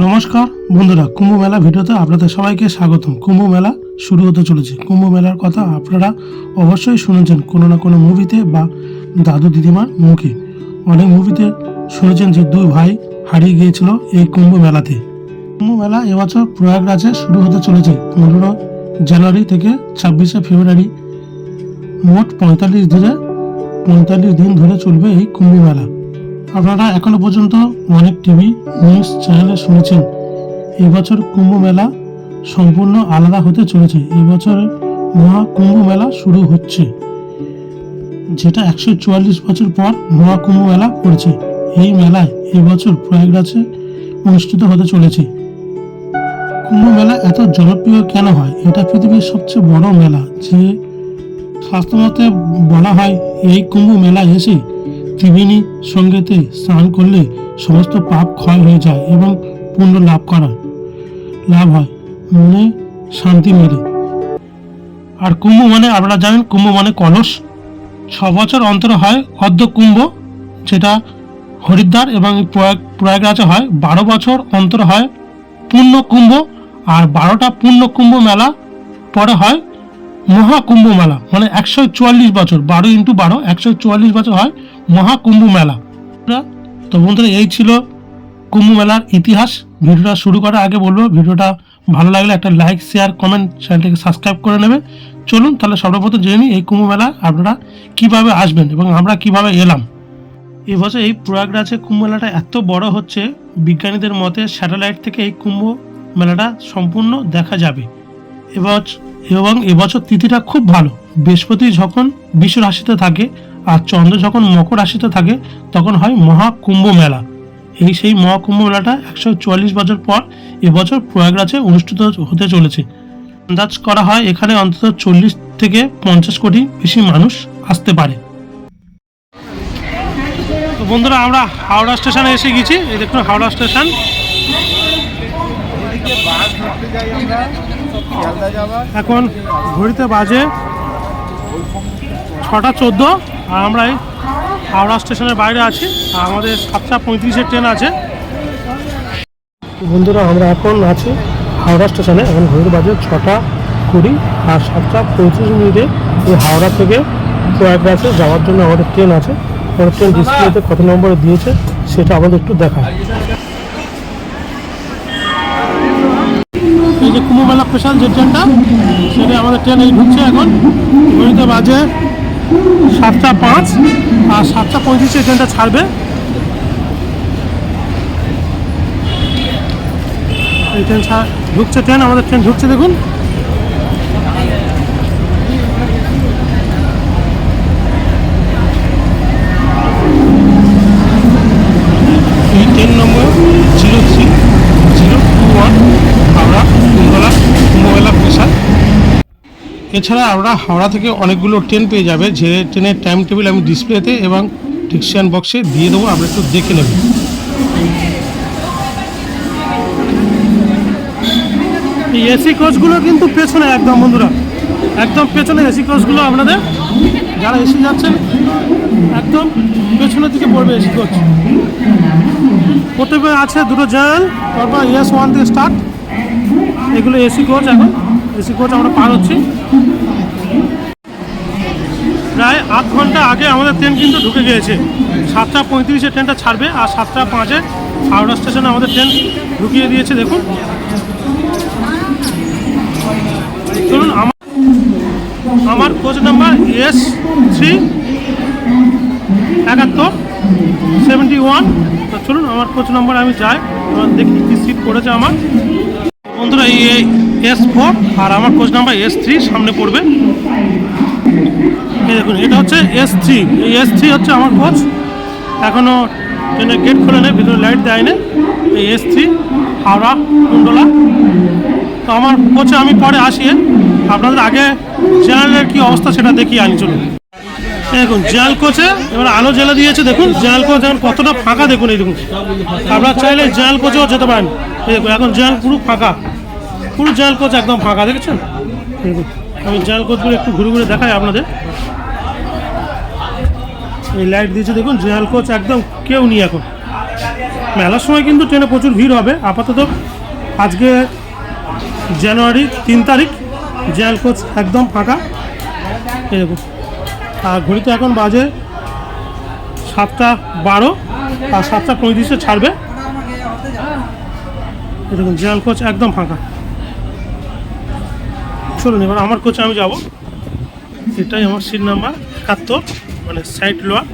নমস্কার, বন্ধুরা, কুম্ভ মেলা ভিডিওতে আপনাদের সবাইকে স্বাগতম। কুম্ভ মেলা শুরু হতে চলেছে। কুম্ভ মেলার কথা আপনারা অবশ্যই শুনেছেন কোনো না কোনো মুভিতে বা দাদু দিদিমার মুখে। অনেক মুভিতে শুনেছেন যে দুই ভাই হারিয়ে গিয়েছিল এই কুম্ভ মেলাতে। কুম্ভ মেলা এবছর প্রয়াগরাজে শুরু হতে চলেছে। পনেরো জানুয়ারি থেকে ছাব্বিশে ফেব্রুয়ারি মোট পঁয়তাল্লিশ দিনে পঁয়তাল্লিশ দিন ধরে চলবে এই কুম্ভ মেলা। আপনারা এখনও পর্যন্ত অনেক টিভি নিউজ চ্যানেলে শুনেছেন। এবছর কুম্ভ মেলা সম্পূর্ণ আলাদা হতে চলেছে। এবছর মহাকুম্ভ মেলা শুরু হচ্ছে। যেটা একশো চুয়াল্লিশ বছর পর মহাকুম্ভ মেলা পড়েছে এই মেলায় এবছর প্রয়াগরাজে অনুষ্ঠিত হতে চলেছে। কুম্ভ মেলা এত জনপ্রিয় কেন হয়? এটা পৃথিবীর সবচেয়ে বড় মেলা। যে স্বাস্থ্যমতে বলা হয়, এই কুম্ভ মেলায় এসে ত্রিবেণী সঙ্গেতে স্নান করলে সমস্ত পাপ ক্ষয় হয়ে যায় এবং পুণ্য লাভ করা। লাভ হয়। মনে শান্তি মেলে। আর কুম্ভ মানে আপনারা জানেন কুম্ভ মানে কলস। ছ বছর অন্তর হয় অর্ধ কুম্ভ, যেটা হরিদ্বার এবং প্রয়াগ, প্রয়াগরাজে হয়। বারো বছর অন্তর হয় পূর্ণ কুম্ভ, আর বারোটা পূর্ণ কুম্ভ মেলা পরে হয় মহাকুম্ভ মেলা মানে একশো চুয়াল্লিশ বছর, বারো ইন্টু বারো, একশো চুয়াল্লিশ বছর হয় মহাকুম্ভ মেলা তো বন্ধুরা, এই ছিল কুম্ভ মেলার ইতিহাস। ভিডিওটা শুরু করার আগে বলব, ভিডিওটা ভালো লাগলে একটা লাইক শেয়ার কমেন্ট চ্যানেলটিকে সাবস্ক্রাইব করে নেবে। চলুন, তাহলে সর্বপ্রথম জেনে নিই এই কুম্ভ মেলা আপনারা কীভাবে আসবেন এবং আমরা কীভাবে এলাম। এবছর এই প্রয়াগরাজে কুম্ভ মেলাটা এত বড় হচ্ছে, বিজ্ঞানীদের মতে স্যাটেলাইট থেকে এই কুম্ভ মেলাটা সম্পূর্ণ দেখা যাবে। এবার এবং এবছর তিথিটা খুব ভালো। বৃহস্পতি যখন বিশ্ব রাশিতে থাকে আর চন্দ্র যখন মকর রাশিতে থাকে, তখন হয় মহাকুম্ভ মেলা। এই সেই মহাকুম্ভ মেলাটা একশো চুয়াল্লিশ বছর পর এবছর প্রয়াগরাজে অনুষ্ঠিত হতে চলেছে। আন্দাজ করা হয় এখানে অন্তত চল্লিশ থেকে পঞ্চাশ কোটি বেশি মানুষ আসতে পারে। বন্ধুরা, আমরা হাওড়া স্টেশনে এসে গেছি। এই দেখুন হাওড়া স্টেশন। এখন ঘড়িতে বাজে ছটা চোদ্দ, আর আমরা এই হাওড়া স্টেশনের বাইরে আছি। আর আমাদের সাতটা পঁয়ত্রিশের ট্রেন আছে। বন্ধুরা, আমরা এখন আছি হাওড়া স্টেশনে। এখন ঘড়ির বাজে ছটা কুড়ি, আর সাতটা পঁয়ত্রিশ মিনিটে এই হাওড়া থেকে প্রয়াগরাজে যাওয়ার জন্য আমাদের ট্রেন আছে। আমাদের ট্রেন ডিসপ্লেতে কত নম্বরে দিয়েছে, সেটা আমাদের একটু দেখায়। এই যে কুম্ভ মেলা স্পেশাল যে ট্রেনটা সেটা আমাদের ট্রেন এই ঢুকছে এখন। ঘড়িতে বাজে সাতটা পাঁচ, আর সাতটা পঁয়ত্রিশে ট্রেনটা ছাড়বে। এই ট্রেন ঢুকছে ট্রেন আমাদের ট্রেন ঢুকছে দেখুন এই train number zero three zero two one Howrah কুন্দলা Kumbh Mela পেশা এছাড়া আমরা হাওড়া থেকে অনেকগুলো ট্রেন পেয়ে যাবে। যে ট্রেনের টাইম টেবিল আমি ডিসপ্লেতে এবং ডিকশন বক্সে দিয়ে দেবো, আমরা একটু দেখে এই এসি কোচগুলো কিন্তু পেছনে একদম বন্ধুরা, একদম পেছনে এসি কোচগুলো আপনাদের যারা এসি যাচ্ছেন, একদম পেছনের দিকে পড়বে এসি কোচ প্রথমে আছে দুটো জেনারেল তারপর এস ওয়ান থেকে স্টার্ট এগুলো এসি কোচ এখন। এসি কোচ আমরা পার হচ্ছি। প্রায় আধ ঘণ্টা আগে আমাদের ট্রেন কিন্তু ঢুকে গিয়েছে। সাতটা পঁয়ত্রিশে ট্রেনটা ছাড়বে আর সাতটা পাঁচে হাওড়া স্টেশনে আমাদের ট্রেন ঢুকিয়ে দিয়েছে, দেখুন। চলুন আমার আমার কোচ নাম্বার এস থ্রি একাত্তর সেভেন্টি ওয়ান। তো চলুন, আমার কোচ নাম্বার আমি যাই। দেখি কি সিট পড়েছে আমার। বন্ধুরা, এই এস ফোর আর আমার কোচ নাম্বার এস থ্রি সামনে পড়বে। এই দেখুন, এটা হচ্ছে এস থ্রি এই এস থ্রি হচ্ছে আমার কোচ এখনও ট্রেনের গেট খুলে নেই, ভিতরে লাইট দেয় না এই এস থ্রি হাওড়া, কুণ্ডলা। তো আমার কোচে আমি পরে আসি। আপনাদের আগে জেনারেলের কি অবস্থা সেটা দেখি আনি চলুন। দেখুন, জেনারেল কোচে এবার আলো জ্বেলে দিয়েছে, দেখুন। জেনারেল কোচ এখন কতটা ফাঁকা, দেখুন এই দেখুন। আপনারা চাইলে জেনারেল কোচেও যেতে পারেন। দেখুন, এখন জেনারেল পুরো ফাঁকা। পুরো জেনারেল কোচ একদম ফাঁকা দেখেছেন? আমি জেনারেল কোচগুলো একটু ঘুরে ঘুরে দেখাই আপনাদের। এই লাইট দিয়েছে দেখুন জেনারেল কোচ একদম কেউ নেই এখন। মেলার সময় কিন্তু ট্রেনে প্রচুর ভিড় হবে। আপাতত আজকে জানুয়ারি তিন তারিখ জেনারেল কোচ একদম ফাঁকা। এই দেখুন। আর ঘড়িতে এখন বাজে সাতটা বারো আর সাতটা পঁয়ত্রিশে ছাড়বে। এরকম জেনারেল কোচ একদম ফাঁকা। চলুন এবার আমার কোচে আমি যাব। এটাই আমার সিট নাম্বার একাত্তর মানে সাইড লোয়ার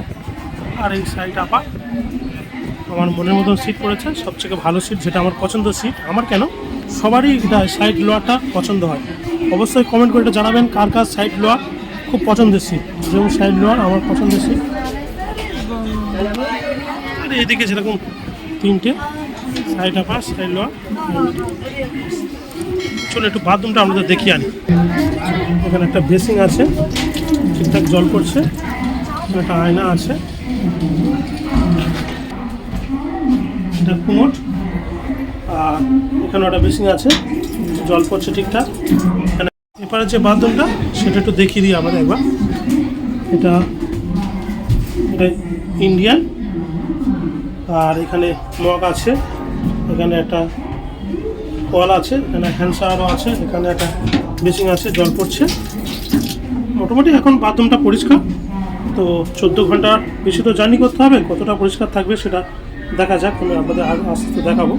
আর এই সাইড আপা আমার মনের মতন সিট পড়েছে, সবথেকে ভালো সিট যেটা আমার পছন্দের সিট আমার কেন? সবারই এটা সাইড লোয়ারটা পছন্দ হয়। অবশ্যই কমেন্ট করে এটা জানাবেন, কার কার সাইড লোয়ার খুব পছন্দের সিট যেমন সাইড লোয়ার আমার পছন্দের সিট আর এদিকে যেরকম তিনটে সাইড আপা সাইড লোয়ার চলো, একটু বাথরুমটা আমাদের দেখিয়ে আনি। এখানে একটা বেসিং আছে, ঠিকঠাক জল পড়ছে একটা আয়না আছে কুমোট, আর এখানে একটা বেসিং আছে, জল পড়ছে ঠিকঠাক। এখানে এপারে যে বাথরুমটা, সেটা একটু দেখিয়ে দিই আমাদের একবার। এটা এটা ইন্ডিয়ান, আর এখানে মগ আছে, এখানে একটা কল আছে, এখানে হ্যান্ড শাওয়ারও আছে, এখানে একটা বেসিং আছে, জল পড়ছে। মোটামুটি এখন বাথরুমটা পরিষ্কার। তো চোদ্দ ঘণ্টা বেশি তো জার্নি করতে হবে, কতটা পরিষ্কার থাকবে সেটা দেখা যাক, আমি আপনাদের আস্তে আস্তে দেখাবো।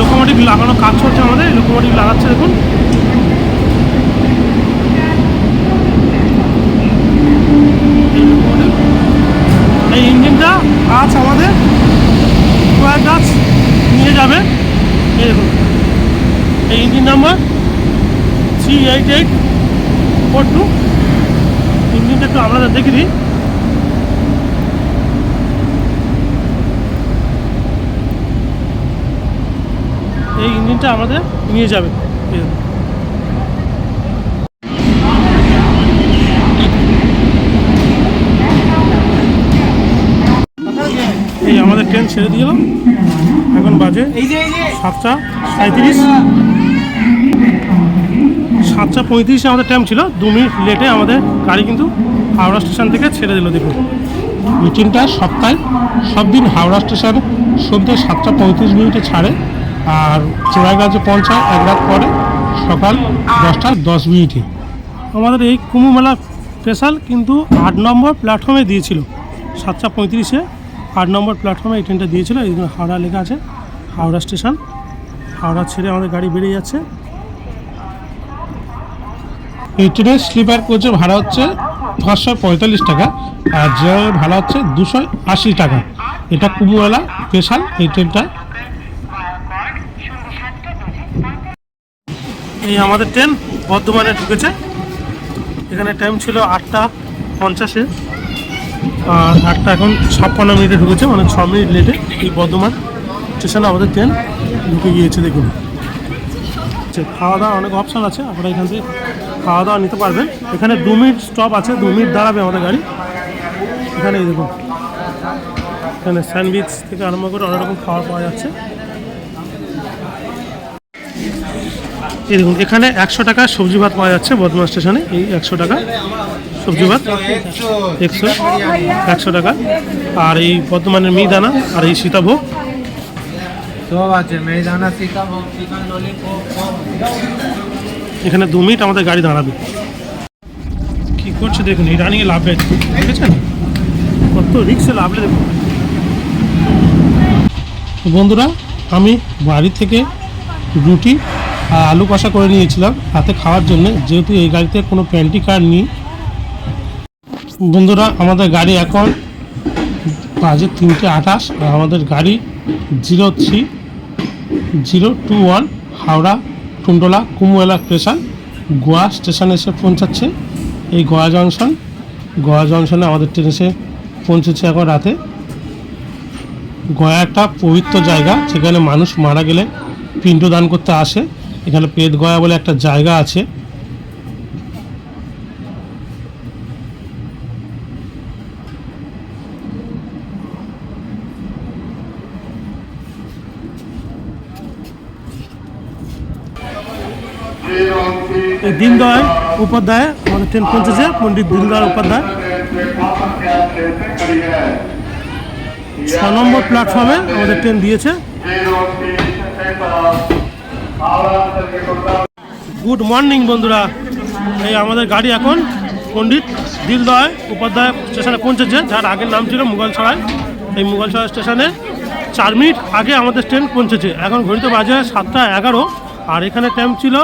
লোকোমোটিভ লাগানো কাজ চলছে আমাদের লোকোমোটিভ লাগাচ্ছে দেখুন এই locomotive। এই ইঞ্জিনটা আজ আমাদের গাছ নিয়ে যাবে। এই এই engine number three eight eight four two ইঞ্জিনটা একটু আপনাদের দেখে দিই। এই ইঞ্জিনটা আমাদের নিয়ে যাবে। ট্রেন ছেড়ে দিল এখন বাজে সাতটা সাঁত্রিশ সাতটা পঁয়ত্রিশে আমাদের টাইম ছিল। দু মিনিট লেটে আমাদের গাড়ি কিন্তু হাওড়া স্টেশন থেকে ছেড়ে দিল দেখুন মিটিংটা সপ্তাহে সব দিন হাওড়া স্টেশন সন্ধ্যে সাতটা পঁয়ত্রিশ মিনিটে ছাড়ে। আর চোরাইগাছে পৌঁছায় এক রাত পরে সকাল দশটা দশ মিনিটে। আমাদের এই কুমু মেলা স্পেশাল কিন্তু আট নম্বর প্ল্যাটফর্মে দিয়েছিল। সাতটা পঁয়ত্রিশে আট নম্বর প্ল্যাটফর্মে এই ট্রেনটা দিয়েছিল, এই হাওড়া লেখা আছে, হাওড়া স্টেশন হাওড়া ছেড়ে আমাদের গাড়ি বেরিয়ে যাচ্ছে। এই ট্রেনের স্লিপার কোচের ভাড়া হচ্ছে পাঁচশো পঁয়তাল্লিশ টাকা, আর জেনারেল ভাড়া হচ্ছে দুশো আশি টাকা। এটা কুমুয়ালা স্পেশাল এই ট্রেনটা এই আমাদের ট্রেন বর্ধমানে ঢুকেছে। এখানে টাইম ছিল আটটা পঞ্চাশে। আটটা এখন ছাপ্পান্ন মিনিটে ঢুকেছে মানে ছ মিনিট লেটে এই বর্ধমান স্টেশনে আমাদের ট্রেন ঢুকে গিয়েছে, দেখুন। খাওয়া দাওয়া অনেক অপশান আছে, আপনারা এখান থেকে খাওয়া দাওয়া নিতে পারবেন। এখানে দু মিনিট স্টপ আছে, দু মিনিট দাঁড়াবে আমাদের গাড়ি। এখানে দেখুন, এখানে স্যান্ডউইচ থেকে আরম্ভ করে অনেক রকম খাবার পাওয়া যাচ্ছে। এই দেখুন, এখানে একশো টাকা সবজি ভাত পাওয়া যাচ্ছে বর্ধমান স্টেশনে এই একশো টাকা। সবজি ভাত একশো? একশো টাকা। আর এই বর্ধমানের মিহিদানা আর এই সীতাভোগ। সব আছে এখানে দু মিনিট আমাদের গাড়ি দাঁড়াবে। কি করছে দেখুন এই রানিংয়ে লাভলে দেখেছেন? কত রিক্সে লাভলে দেখুন। বন্ধুরা আমি বাড়ি থেকে রুটি আর আলু কষা করে নিয়েছিলাম। হাতে খাওয়ার জন্য যেহেতু এই গাড়িতে কোনো প্যান্টি কার্ড নেই বন্ধুরা, আমাদের গাড়ি এখন বাজে তিনটে আঠাশ আর আমাদের গাড়ি zero three, zero two one Howrah Tundla কুমুয়েলা station, Goa স্টেশনে এসে পৌঁছাচ্ছে। এই গোয়া জংশন, গোয়া জংশনে আমাদের ট্রেন এসে পৌঁছেছে এখন রাতে। গয়া একটা পবিত্র জায়গা সেখানে মানুষ মারা গেলে পিণ্ডদান করতে আসে। এখানে পেট গয়া বলে একটা জায়গা আছে। উপাধ্যায় আমাদের ট্রেন পৌঁছেছে পণ্ডিত দীনদয়াল উপাধ্যায়। ছ নম্বর প্ল্যাটফর্মে আমাদের ট্রেন দিয়েছে। গুড মর্নিং বন্ধুরা। এই আমাদের গাড়ি এখন পণ্ডিত দিলদয় উপাধ্যায় স্টেশনে পৌঁছেছে, যার আগের নাম ছিল মুঘলসরাই এই মুঘলসরাই স্টেশনে চার মিনিট আগে আমাদের ট্রেন পৌঁছেছে। এখন ঘড়িতে বাজে সাতটা এগারো, আর এখানে টাইম ছিল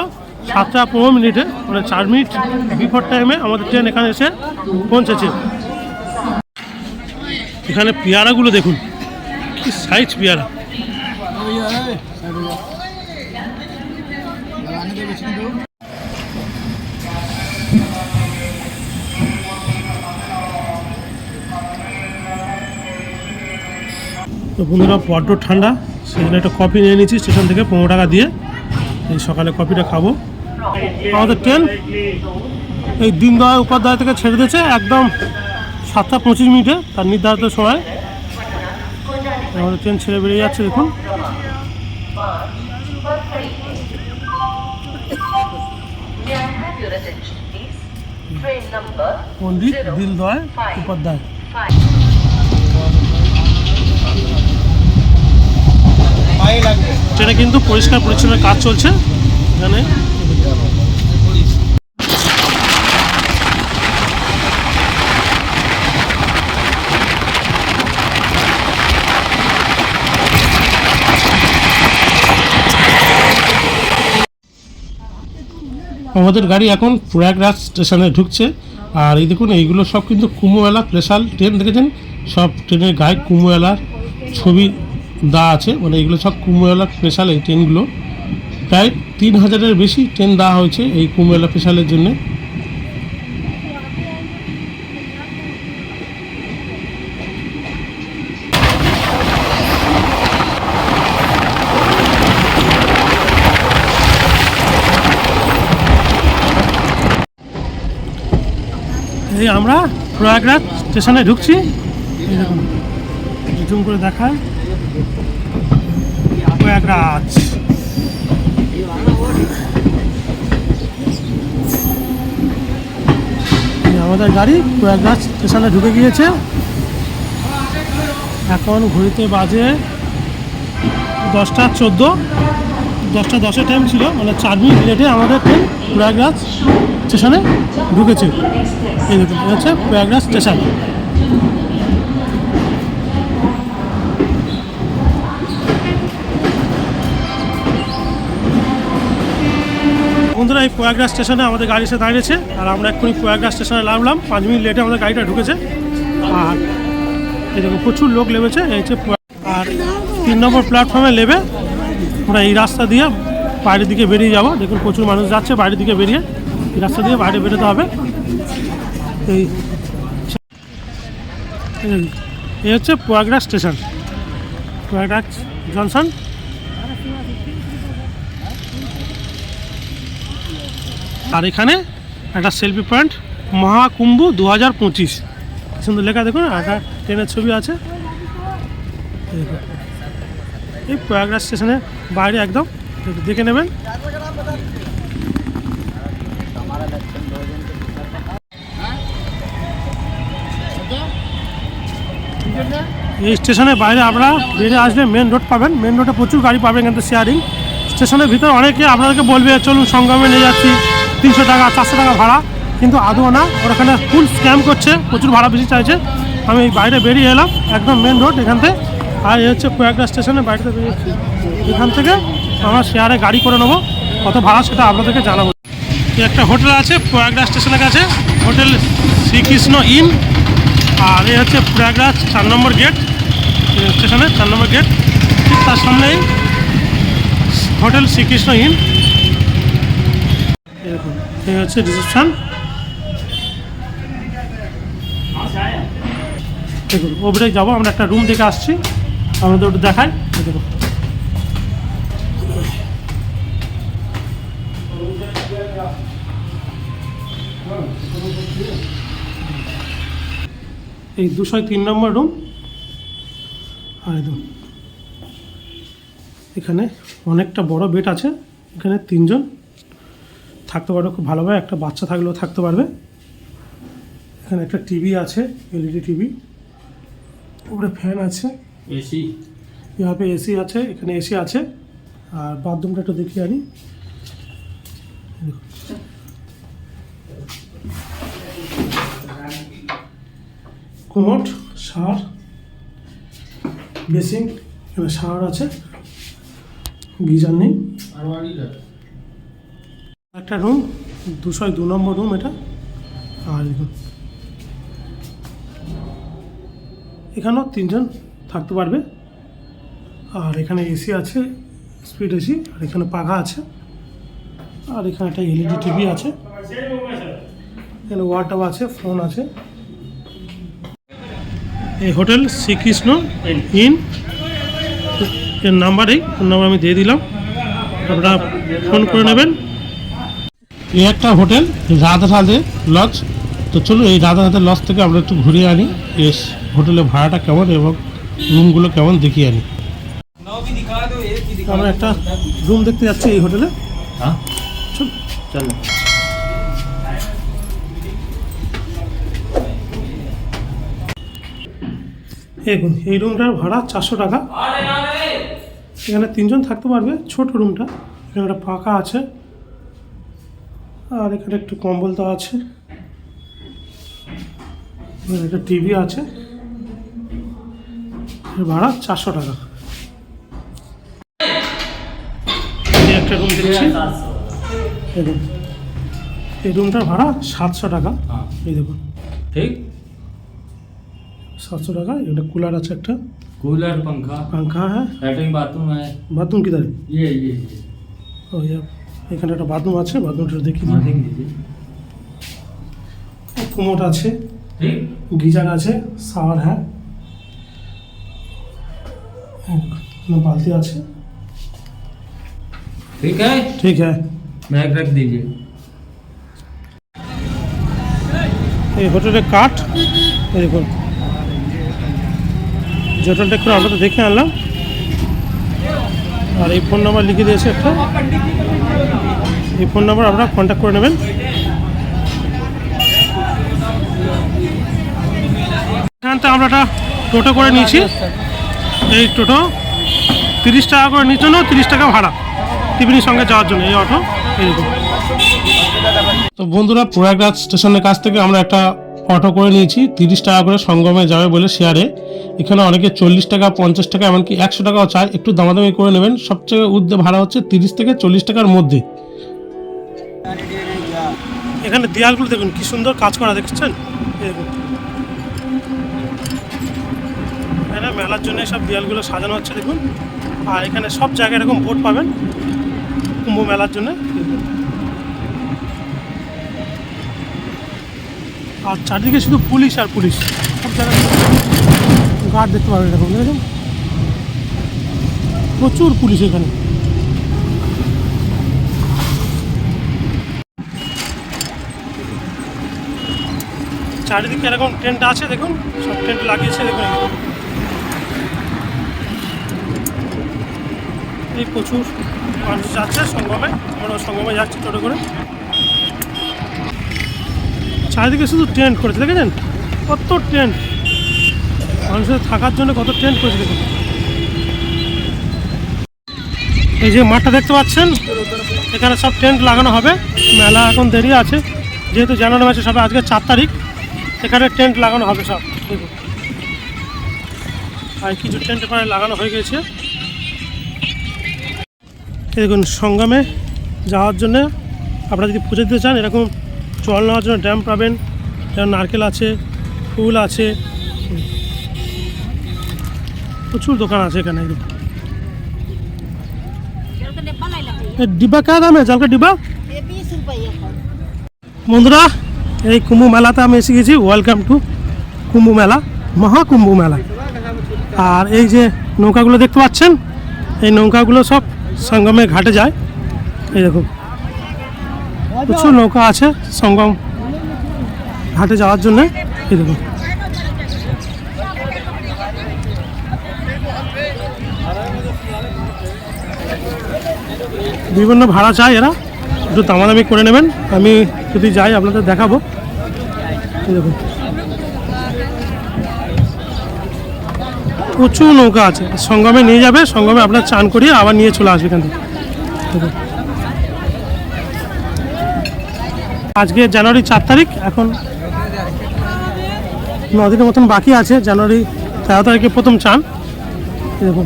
সাতটা পনেরো মিনিটে মানে চার মিনিট বিফোর টাইমে আমাদের ট্রেন এখানে এসে পৌঁছেছে। এখানে পেয়ারাগুলো দেখুন, কি সাইজ পেয়ারা। তো বন্ধুরা, বড্ড ঠান্ডা, সেই জন্য একটা কফি নিয়ে নিয়েছি, স্টেশন থেকে পনেরো টাকা দিয়ে। এই সকালে কফিটা খাব। আমাদের ট্রেন এই দিনদয়াল উপাধ্যায় থেকে ছেড়ে দিয়েছে একদম সাতটা পঁচিশ মিনিটে তার নির্ধারিত সময়। আমাদের ট্রেন ছেড়ে বেরিয়ে যাচ্ছে, দেখুন। পণ্ডিত দিলদয় উপাধ্যায়। ট্রেনে কিন্তু পরিষ্কার পরিচ্ছন্ন কাজ চলছে। এখানে আমাদের গাড়ি এখন প্রয়াগরাজ স্টেশনে ঢুকছে। আর এই দেখুন, এইগুলো সব কিন্তু কুমোয়েলা স্পেশাল ট্রেন দেখেছেন? সব ট্রেনের গায়ে কুমোয়েলার ছবি দা আছে। মানে এইগুলো সব কুমোয়েলা স্পেশাল এই ট্রেনগুলো। প্রায় তিন হাজারের বেশি ট্রেন দেওয়া হয়েছে এই কুমোয়েলা স্পেশালের জন্য এই আমরা প্রয়াগরাজ স্টেশনে ঢুকছি। জুম করে দেখায়। প্রয়াগরাজ। আমাদের গাড়ি প্রয়াগরাজ স্টেশনে ঢুকে গিয়েছে। এখন ঘড়িতে বাজে দশটা চোদ্দ। দশটা দশের টাইম ছিল মানে চার মিনিট লেটে আমাদের ট্রেন প্রয়াগরাজ স্টেশনে ঢুকেছে। এই হচ্ছে প্রয়াগরাজ স্টেশন। বন্ধুরা, এই প্রয়াগরাজ স্টেশনে আমাদের গাড়ি এসে দাঁড়িয়েছে, আর আমরা এক্ষুনি প্রয়াগরাজ স্টেশনে নামলাম। পাঁচ মিনিট লেটে আমাদের গাড়িটা ঢুকেছে। আর এই দেখুন, প্রচুর লোক নেমেছে। এই হচ্ছে আর তিন নম্বর প্ল্যাটফর্মে নেবে আমরা এই রাস্তা দিয়ে বাইরের দিকে বেরিয়ে যাব। দেখুন, প্রচুর মানুষ যাচ্ছে বাইরের দিকে বেরিয়ে। এই রাস্তা দিয়ে বাইরে বেরোতে হবে। এই এই- হচ্ছে প্রয়াগরাজ স্টেশন। প্রয়াগরাজ জংশন। আর এখানে একটা সেলফি পয়েন্ট মহাকুম্ভ দু হাজার পঁচিশ। সুন্দর লেখা দেখুন একটা ট্রেনের ছবি আছে। এই প্রয়াগরাজ স্টেশনের বাইরে একদম দেখে নেবেন। এই স্টেশনের বাইরে আপনারা বেরিয়ে আসলে মেন রোড পাবেন। মেন রোডে প্রচুর গাড়ি পাবেন কিন্তু শেয়ারিং স্টেশনের ভিতরে অনেকে আপনাদেরকে বলবে, চলুন সঙ্গমে নিয়ে যাচ্ছি, তিনশো টাকা, চারশো টাকা ভাড়া। কিন্তু আদৌ না, ওরা এখানে ফুল স্ক্যাম করছে, প্রচুর ভাড়া বেশি চাইছে। আমি বাইরে বেরিয়ে এলাম, একদম মেন রোড এখান থেকে। আর এই হচ্ছে প্রয়াগরাজ স্টেশনের বাইরে বেরিয়েছি। এখান থেকে আমরা শেয়ারে গাড়ি করে নেব। কত ভাড়া সেটা আপনাদেরকে জানাব। একটা হোটেল আছে, প্রয়াগরাজ স্টেশনের কাছে। Hotel Shrikrishna inn. আর এই হচ্ছে প্রয়াগরাজ চার নম্বর গেট। স্টেশনের চার নম্বর গেট, ঠিক তার সামনেই হোটেল শ্রীকৃষ্ণ ইন। এই হচ্ছে রিসেপশন। দেখুন ওপরে যাব, আমরা একটা রুম দেখে আসছি আমাদের ওটা দেখাই। দেখুন। এই দুশো তিন নম্বর রুম। আর এখানে অনেকটা বড় বেড আছে। এখানে তিনজন। থাকতে পারবে খুব ভালোভাবে একটা বাচ্চা থাকলেও থাকতে পারবে। এখানে একটা টিভি আছে এলইডি টিভি। উপরে ফ্যান আছে। এসি। ইহাপে এসি আছে এখানে এসি আছে। আর বাথরুমটা একটু দেখি আনি। কোমট সার। বেসিং এখানে সার আছে, গিজার নেই। একটা রুম দুশো দু নম্বর রুম এটা। আর এখানেও তিনজন থাকতে পারবে। আর এখানে এসি আছে স্পিড এসি আর এখানে পাখা আছে। আর এখানে একটা এলইডি টিভি আছে। এখানে ওয়াটার আছে ফোন আছে। এই হোটেল শ্রীকৃষ্ণ ইন। এর নাম্বার এই ফোন নাম্বার আমি দিয়ে দিলাম। আপনারা ফোন করে নেবেন। এই একটা হোটেল রাধারাধে লজ। তো চলো এই রাধারাধে লজ থেকে আমরা একটু ঘুরিয়ে আনি। এস হোটেলের ভাড়াটা কেমন এবং রুমগুলো কেমন দেখিয়ে আনি। আমরা একটা রুম দেখতে যাচ্ছি এই হোটেলে। हाँ দেখুন এই রুমটার ভাড়া চারশো টাকা। এখানে তিনজন থাকতে পারবে ছোট রুমটা। এখানে একটা পাখা আছে। আর এখানে একটু কম্বল দেওয়া আছে। একটা টিভি আছে। ভাড়া চারশো টাকা। এই একটা রুম দেখছি। দেখুন এই রুমটার ভাড়া সাতশো টাকা। हाँ এই দেখুন। ठीक সাতশো টাকা এটা কুলার আছে একটা कूलर पंखा पंखा है लैट्रिन बाथरूम है बाथरूम किधर है ये ये ये ও ইয়া এখানে একটা বাথরুম আছে বাথরুমটা দেখি हाँ देख लीजिए কুমোট আছে ठीक গিজার আছে শাওয়ার হ্যাঁ এখানে বালতি আছে ठीक है ঠিক হ্যাঁ मैग रख दीजिए এই হোটেলের কাঠ এই দেখুন যে হোটেলটা একটু আমরা তো দেখে আনলাম। আর এই ফোন নাম্বার লিখে দিয়েছে একটা। এই ফোন নাম্বার আপনারা কন্ট্যাক্ট করে নেবেন। এখান থেকে আমরা একটা টোটো করে নিয়েছি। এই টোটো তিরিশ টাকা করে নিচে না, তিরিশ টাকা ভাড়া। টিফিনের সঙ্গে যাওয়ার জন্য এই অটো, এই দেখুন। তো বন্ধুরা, প্রয়াগরাজ স্টেশনের কাছ থেকে আমরা একটা অটো করে নিয়েছি, তিরিশ টাকা করে সঙ্গমে যাবে বলে শেয়ারে এখানে অনেকে চল্লিশ টাকা, পঞ্চাশ টাকা, এমনকি একশো টাকাও চায়। একটু দামাদামি করে নেবেন। সবচেয়ে উদ্যোগ ভাড়া হচ্ছে তিরিশ থেকে চল্লিশ টাকার মধ্যে। এখানে দেয়ালগুলো দেখুন, কি সুন্দর কাজ করা, দেখছেন? এখানে মেলার জন্য সব দেয়ালগুলো সাজানো হচ্ছে, দেখুন। আর এখানে সব জায়গায় এরকম বোর্ড পাবেন, কুম্ভ মেলার জন্য। আর চারদিকে শুধু পুলিশ আর পুলিশ। সব জায়গায় গার্ড দেখতে পাবেন এরকম, দেখেছেন? প্রচুর পুলিশ এখানে। চারিদিকে এরকম টেন্ট আছে, দেখুন। সব টেন্ট লাগিয়েছে দেখুন। এই প্রচুর মানুষ যাচ্ছে, সঙ্গমে। আমরা সঙ্গমে যাচ্ছি টোটো করে। চারিদিকে শুধু টেন্ট করেছে, দেখেছেন? কত টেন্ট মানুষের থাকার জন্য কত টেন্ট করেছে, দেখুন। এই যে মাঠটা দেখতে পাচ্ছেন? এখানে সব টেন্ট লাগানো হবে। মেলা এখন দেরি আছে। যেহেতু জানানো হয়েছে সবে আজকে চার তারিখ, এখানে টেন্ট লাগানো হবে সব। দেখুন। আর কিছু টেন্ট এখানে লাগানো হয়ে গেছে। দেখুন, সঙ্গমে যাওয়ার জন্য আপনারা যদি পুজো দিতে চান, এরকম জল নেওয়ার জন্য ড্যাম পাবেন। যেমন নারকেল আছে ফুল আছে। প্রচুর দোকান আছে এখানে। ডিব্বা কে দামে? জলকা ডিব্বা বন্ধুরা এই কুম্ভ মেলাতে আমি এসে গেছি। ওয়েলকাম টু কুম্ভ মেলা মহাকুম্ভ মেলা। আর এই যে নৌকাগুলো দেখতে পাচ্ছেন এই নৌকাগুলো সব সঙ্গমে ঘাটে যায়। এই দেখুন। প্রচুর নৌকা আছে সঙ্গম ঘাটে যাওয়ার জন্য। বিভিন্ন ভাড়া চাই এরা। একটু দামাদামি করে নেবেন। আমি যদি যাই, আপনাদের দেখাবো। প্রচুর নৌকা আছে। সঙ্গমে নিয়ে যাবে, সঙ্গমে আপনার চান করিয়ে আবার নিয়ে চলে আসবে থেকে। আজকে জানুয়ারি চার তারিখ, এখন নদিনের মতন বাকি আছে, জানুয়ারি তেরো তারিখে প্রথম চান। দেখুন।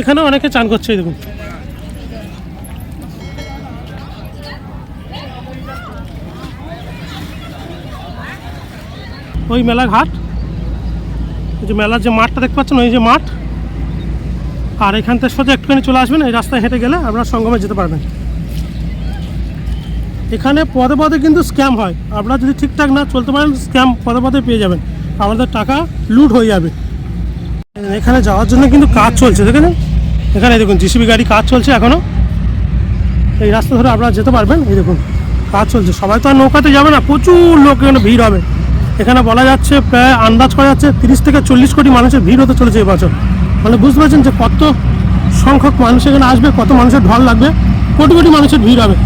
এখানে অনেকে চান করছে দেখুন। ওই মেলা ঘাট যে মেলার যে মাঠটা দেখতে পাচ্ছেন, ওই যে মাঠ। আর এখান থেকে সোজা একটুখানি চলে আসবেন, এই রাস্তায় হেঁটে গেলে আপনারা সঙ্গমে যেতে পারবেন। এখানে পদে পদে কিন্তু স্ক্যাম হয়। আপনারা যদি ঠিকঠাক না চলতে পারেন স্ক্যাম পদে পদে পেয়ে যাবেন। আমাদের টাকা লুট হয়ে যাবে। এখানে যাওয়ার জন্য কিন্তু কাজ চলছে, দেখেন। এখানে দেখুন জিসিবি গাড়ি কাজ চলছে এখনও এই রাস্তা ধরে আপনারা যেতে পারবেন, এই দেখুন, কাজ চলছে। সবাই তো আর নৌকাতে যাবে না, প্রচুর লোক এখানে ভিড় হবে। এখানে বলা যাচ্ছে প্রায় আন্দাজ করা যাচ্ছে তিরিশ থেকে চল্লিশ কোটি মানুষের ভিড় হতে চলেছে এবছর মানে বুঝতে পারছেন যে কত সংখ্যক মানুষ এখানে আসবে, কত মানুষের ঢল লাগবে, কোটি কোটি মানুষের ভিড় হবে।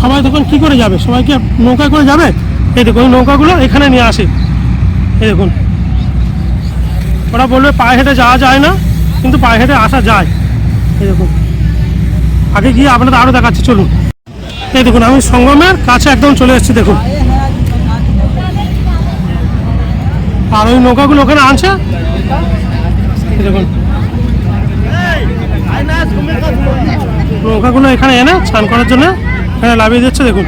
সবাই তখন কী করে যাবে? সবাই কি নৌকা করে যাবে? এই দেখুন, ওই নৌকাগুলো এখানে নিয়ে আসে। এই দেখুন। ওরা বলবে, পায়ে হেঁটে যাওয়া যায় না, কিন্তু পায়ে হেঁটে আসা যায়। এই দেখুন। আগে গিয়ে আপনাদের আরও দেখাচ্ছি, চলুন। এই দেখুন, আমি সঙ্গমের কাছে একদম চলে এসেছি, দেখুন। আর ওই নৌকাগুলো ওখানে আনছে। দেখুন। নৌকাগুলো এখানে এনে স্নান করার জন্য এখানে লাভিয়ে দিচ্ছে, দেখুন।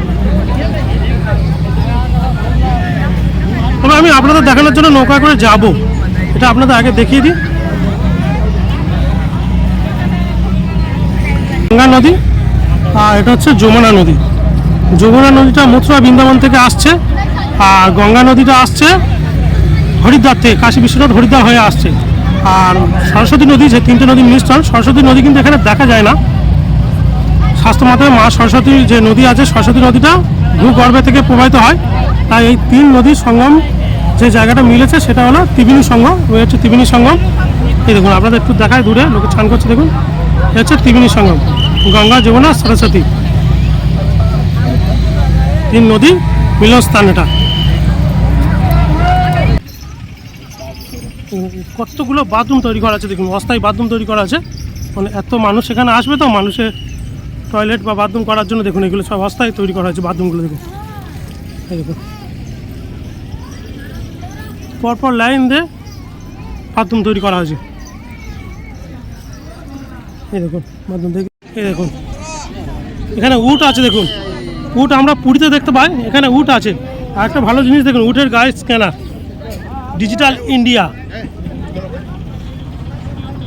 তবে আমি আপনাদের দেখানোর জন্য নৌকা করে যাব। এটা আপনাদের আগে দেখিয়ে দিই। গঙ্গা নদী, আর এটা হচ্ছে যমুনা নদী। যমুনা নদীটা মথুরা বৃন্দাবন থেকে আসছে, আর গঙ্গা নদীটা আসছে হরিদ্বার থেকে, কাশী বিশ্বনাথ হরিদ্বার হয়ে আসছে। আর সরস্বতী নদী, যে তিনটে নদী মিশ্রণ, সরস্বতী নদী কিন্তু এখানে দেখা যায় না। স্বাস্থ্য মাতায় মা সরস্বতী যে নদী আছে, সরস্বতী নদীটা ভূগর্ভে থেকে প্রবাহিত হয়। তাই এই তিন নদীর সঙ্গম যে জায়গাটা মিলেছে, সেটা হলো ত্রিবেণী সঙ্গম ওই হচ্ছে ত্রিবেণী সঙ্গম। এই দেখুন, আপনাদের একটু দেখায় দূরে, লোকে স্নান করছে, দেখুন। এই হচ্ছে ত্রিবেণী সঙ্গম, গঙ্গা, যমুনা, সরস্বতী। তিন নদী মিলনস্থান এটা। কতগুলো বাথরুম তৈরি করা আছে, দেখুন, অস্থায়ী বাথরুম তৈরি করা আছে। মানে এত মানুষ এখানে আসবে তো, মানুষের টয়লেট বা বাথরুম করার জন্য দেখুন এগুলো সব অস্থায়ী তৈরি করা হয়েছে বাথরুমগুলো দেখুন এই দেখুন পরপর লাইন দিয়ে বাথরুম তৈরি করা হয়েছে এই দেখুন বাথরুম দেখুন এই দেখুন এখানে উট আছে দেখুন উট আমরা পুরীতে দেখতে পাই এখানে উট আছে আর একটা ভালো জিনিস দেখুন উটের গায়ে স্ক্যানার डिजिटल इंडिया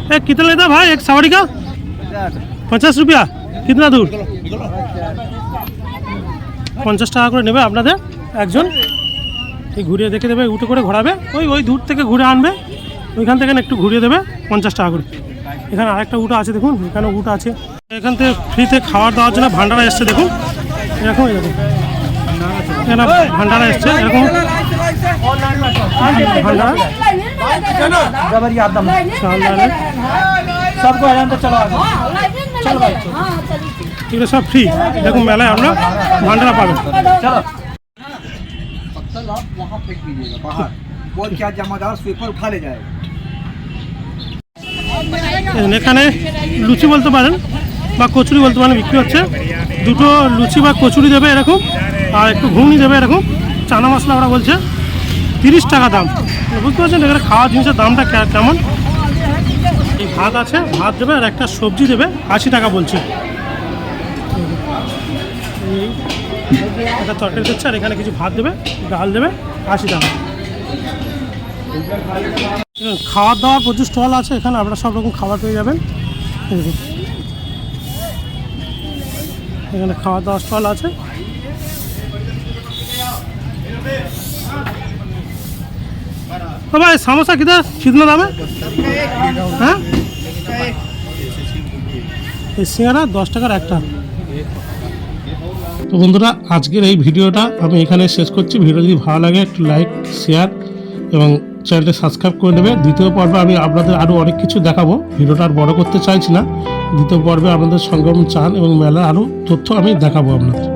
ए कितना लेता भाई एक सवारी का পঞ্চাশ রুপিয়া কিতনা দূর? পঞ্চাশ টাকা করে নেবে আপনাদের একজন। এই ঘুরিয়ে দেখে দেবে উঠে করে ঘোরাবে। ওই ওই দূর থেকে ঘুরে আনবে। ওইখান থেকে একটু ঘুরিয়ে দেবে পঞ্চাশ টাকা করে। এখানে আরেকটা উটা আছে দেখুন এখানে উটা আছে। এখান থেকে ফ্রিতে খাবার দেওয়ার জন্য ভান্ডারা এসছে দেখুন। এরকম এরকম এখানে ভান্ডারা এসছে এরকম। ভান্ডারা। এগুলো সব ফ্রি দেখুন, মেলায় আমরা ভান্ডারা পাবেন। এখানে লুচি বলতে পারেন বা কচুরি বলতে পারেন, বিক্রি হচ্ছে। দুটো লুচি বা কচুরি দেবে এরকম, আর একটু ঘুগনি দেবে এরকম। চানা মশলা ওরা বলছে, তিরিশ টাকা দাম। বুঝতে পারছেন? এখানে খাওয়া জিনিসের দামটা কেমন? ভাত আছে, ভাত দেবে আর একটা সবজি দেবে। আশি টাকা বলছে। একটা তরকারি দিচ্ছে আর এখানে কিছু ভাত দেবে, ডাল দেবে, আশি টাকা। খাওয়ার দাওয়ার প্রচুর স্টল আছে, এখানে আপনারা সব রকম খাবার পেয়ে যাবেন। এখানে খাওয়া দাওয়ার স্টল আছে। ভাই, সমোসা কিধর কিতনা দামে? হ্যাঁ? এই সিঙ্গারা দশ টাকার একটা। তো বন্ধুরা, আজকের এই ভিডিওটা আমি এখানে শেষ করছি। ভিডিও যদি ভালো লাগে, একটু লাইক, শেয়ার এবং চ্যানেলটা সাবস্ক্রাইব করে নেবে। দ্বিতীয় পর্বে আমি আপনাদের আরও অনেক কিছু দেখাবো। ভিডিওটা আর বড়ো করতে চাইছি না। দ্বিতীয় পর্বে আপনাদের সঙ্গম চান এবং মেলা আরও তথ্য আমি দেখাবো আপনাদের।